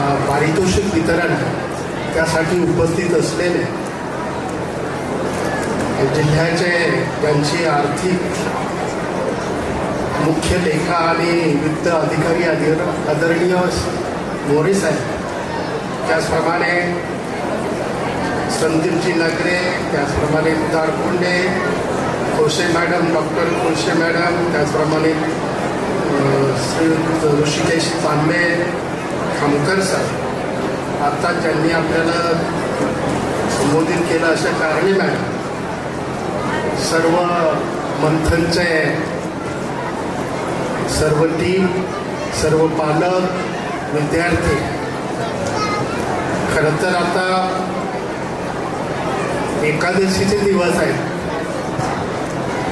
पारितोषिक वितरण त्यासाठी उपस्थित असलेले जिल्ह्याचे त्यांची आर्थिक मुख्य लेखा आणि वित्त अधिकारी आदरणीय मोरे साहेब. त्याचप्रमाणे संदीपजी नगरे त्याचप्रमाणे उदार कोंडे कोशे मॅडम डॉक्टर कोशे मॅडम त्याचप्रमाणे श्री ऋषिकेश तांबे खामकर साहेब आता ज्यांनी आपल्याला संबोधित केलं अशा कारणे मॅडम सर्व मंथनचे सर्व टीम सर्व पालक विद्यार्थी खरं तर आता एकादशीचे दिवस आहेत.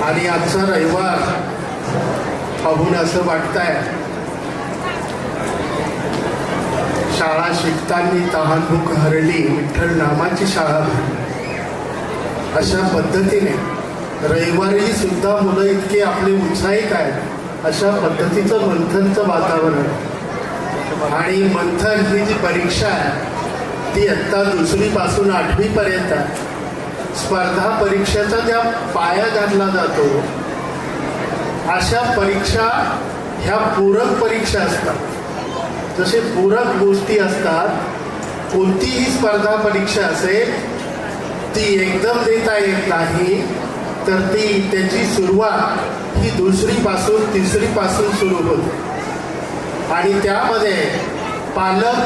आणि आजचा रविवार पाहून असं वाटत आहे शिकतानी तहान भूक हरली विठ्ठल नामाची शाळा भरली. अशा पद्धतीने रविवारी सुद्धा मुलं इतके आपले उत्साहित आहेत अशा पद्धतीचं मंथनचं वातावरण. आणि मंथन ही जी परीक्षा आहे ती आत्ता दुसरीपासून आठवीपर्यंत आहे. स्पर्धा परीक्षेचा ज्या पाया घातला जातो अशा परीक्षा ह्या पूरक परीक्षा असतात. जसे पूरक गोष्टी असतात कोणतीही स्पर्धा परीक्षा असेल ती एकदम देता येत नाही तर ती त्याची सुरुवात ही दुसरीपासून तिसरीपासून सुरू होते. आणि त्यामध्ये पालक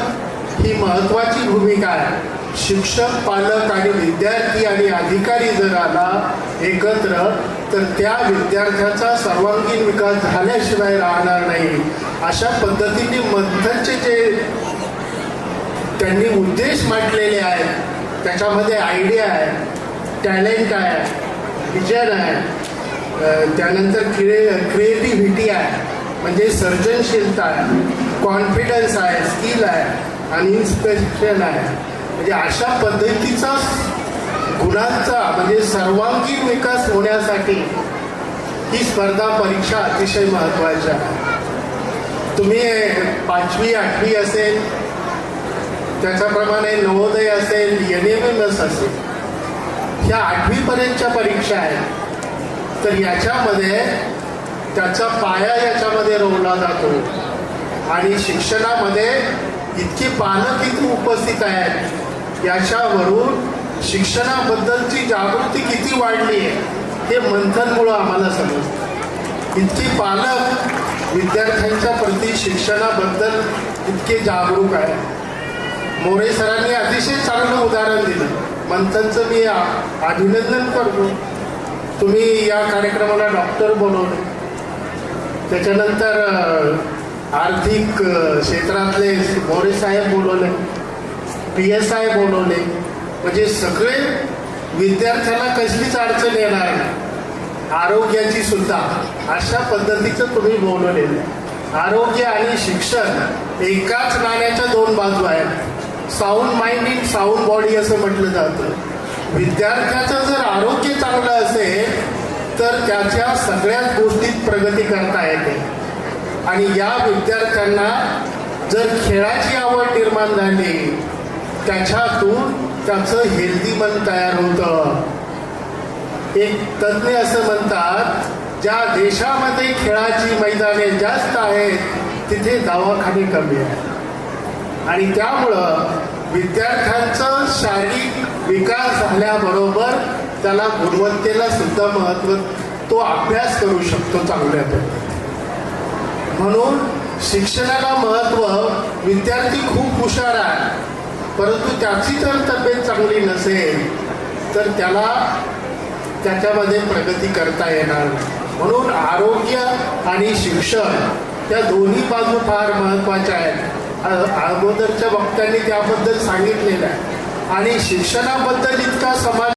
ही महत्त्वाची भूमिका आहे. शिक्षक पालक आणि विद्यार्थी आणि अधिकारी जर आला एकत्र तर त्या विद्यार्थ्याचा सर्वांगीण विकास झाल्याशिवाय राहणार नाही. अशा पद्धतीने मंथनचे त्यांनी उद्देश मांडलेले आहेत. त्याच्यामध्ये आयडिया आहे टॅलेंट आहे विजन आहे. त्यानंतर क्रिए क्रिएटिव्हिटी आहे. म्हणजे सर्जनशीलता आहे कॉन्फिडन्स आहे स्किल आहे आणि इन्स्पिरेशन आहे. म्हणजे अशा पद्धतीचा गुणांचा म्हणजे सर्वांगीण विकास होण्यासाठी ही स्पर्धा परीक्षा अतिशय महत्त्वाची आहे. तुम्ही पाचवी आठवी असेल त्याच्याप्रमाणे नवोदय असेल एन एम एम एस असेल ह्या आठवीपर्यंतच्या परीक्षा आहेत. तर याच्यामध्ये त्याचा पाया याच्यामध्ये रोवला जातो. आणि शिक्षणामध्ये इतकी पालक इथे उपस्थित आहेत याच्यावरून शिक्षणाबद्दलची जागृती किती वाढली आहे हे मंथनमुळं आम्हाला समजतं. इतकी पालक विद्यार्थ्यांच्या प्रती शिक्षणाबद्दल इतके जागरूक आहे मोरे सरांनी अतिशय चांगलं उदाहरण दिलं. मंथनचं मी आ- अभिनंदन करतो. तुम्ही या कार्यक्रमाला डॉक्टर बोलवले त्याच्यानंतर आर्थिक क्षेत्रातले मोरे साहेब बोलवले पी एस आय बोलवले. म्हणजे सगळे विद्यार्थ्याला कसलीच अडचण येणार नाही. आरोग्याची सुद्धा. अशा पद्धतीचं तुम्ही बोलवलेलं आरोग्य आणि शिक्षण एकाच नाण्याच्या दोन बाजू आहेत. Sound mind in sound body असं म्हटलं जातं. विद्यार्थ्याचं जर आरोग्य चांगलं असेल तर त्याच्या सगळ्याच गोष्टीत प्रगती करता येते. आणि या विद्यार्थ्यांना जर खेळाची आवड निर्माण झाली त्याच्यातून त्याचं हेल्दी मन तयार होतं. एक तज्ज्ञ असं म्हणतात ज्या देशामध्ये खेळाची मैदाने जास्त आहेत तिथे दवाखाने कमी आहेत. आणि त्यामुळं विद्यार्थ्यांचा शारीरिक विकास झाल्याबरोबर त्याला गुणवत्तेला सुद्धा महत्त्व तो अभ्यास करू शकतो चांगल्या म्हणून शिक्षणाला महत्त्व विद्यार्थी खूप हुशार आहे परंतु त्याची जर तब्येत चांगली नसेल तर त्याला त्याच्यामध्ये प्रगती करता येणार म्हणून आरोग्य आणि शिक्षण त्या दोन्ही बाजू फार महत्त्वाच्या आहेत. अगोदरच्या वक्त्यांनी त्याबद्दल सांगितलेलं आहे. आणि शिक्षणाबद्दल इतका समाज